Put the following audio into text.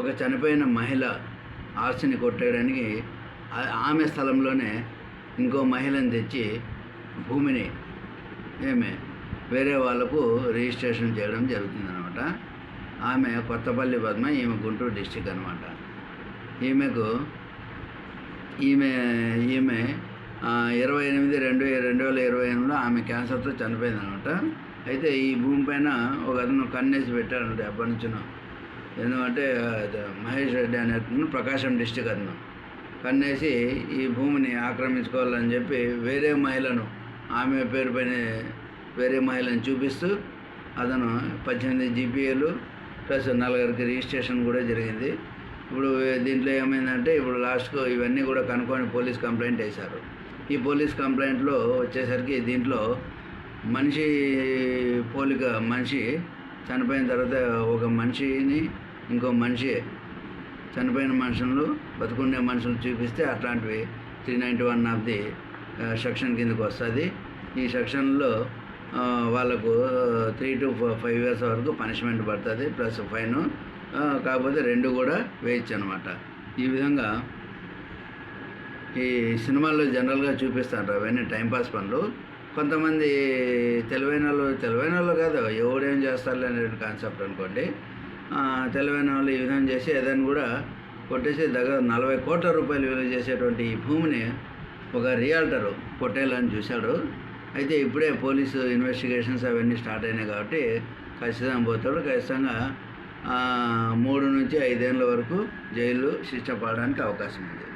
ఒక చనిపోయిన మహిళ ఆస్తిని కొట్టేయడానికి ఆమె స్థలంలోనే ఇంకో మహిళను తెచ్చి భూమిని ఏమే వేరే వాళ్ళకు రిజిస్ట్రేషన్ చేయడం జరుగుతుందనమాట ఆమె కొత్తపల్లి పద్మ ఈమె గుంటూరు డిస్టిక్ అనమాట ఈమెకు ఈమె ఈమె ఇరవై ఎనిమిది రెండు రెండు వేల ఇరవై ఎనిమిదిలో ఆమె క్యాన్సర్తో చనిపోయింది అనమాట అయితే ఈ భూమి పైన ఒక అతను కన్నేసి పెట్టాడు ఎప్పటి నుంచినో. ఎందుకంటే మహేష్ రెడ్డి అనే ప్రకాశం డిస్టిక్ అతను. కన్నేసి ఈ భూమిని ఆక్రమించుకోవాలని చెప్పి వేరే మహిళను ఆమె పేరు పైన వేరే మహిళను చూపిస్తూ అతను పద్దెనిమిది జీపీఏలు ప్లస్ నలుగురికి రిజిస్ట్రేషన్ కూడా జరిగింది. ఇప్పుడు దీంట్లో ఏమైందంటే ఇప్పుడు లాస్ట్కు ఇవన్నీ కూడా కనుక్కొని పోలీస్ కంప్లైంట్ వేశారు. ఈ పోలీస్ కంప్లైంట్లో వచ్చేసరికి దీంట్లో మనిషి పోలిక మనిషి చనిపోయిన తర్వాత ఒక మనిషిని ఇంకో మనిషి చనిపోయిన మనుషులు బతుకుండే మనుషులు చూపిస్తే అట్లాంటివి three ninety one of the section కిందకు వస్తుంది. ఈ సెక్షన్లో వాళ్ళకు త్రీ టు ఫైవ్ ఇయర్స్ వరకు పనిష్మెంట్ పడుతుంది ప్లస్ ఫైన్. కాకపోతే రెండు కూడా వేయచ్చు అనమాట ఈ విధంగా ఈ సినిమాల్లో జనరల్గా చూపిస్తారు అవన్నీ టైంపాస్ పనులు. కొంతమంది తెలివైన వాళ్ళు తెలివైన వాళ్ళు కాదు ఎవడేం చేస్తారులే అనే కాన్సెప్ట్ అనుకోండి. తెలివైన వాళ్ళు ఈ విధంగా చేసి ఏదైనా కూడా కొట్టేసి దగ్గర నలభై కోట్ల రూపాయలు విలువ చేసేటువంటి ఈ భూమిని ఒక రియాల్టరు కొట్టేయాలని చూశాడు అయితే ఇప్పుడే పోలీసు ఇన్వెస్టిగేషన్స్ అవన్నీ స్టార్ట్ అయినాయి కాబట్టి ఖచ్చితంగా పోతాడు ఖచ్చితంగా మూడు నుంచి ఐదేళ్ళ వరకు జైలు శిక్ష పడడానికి అవకాశం ఉంది.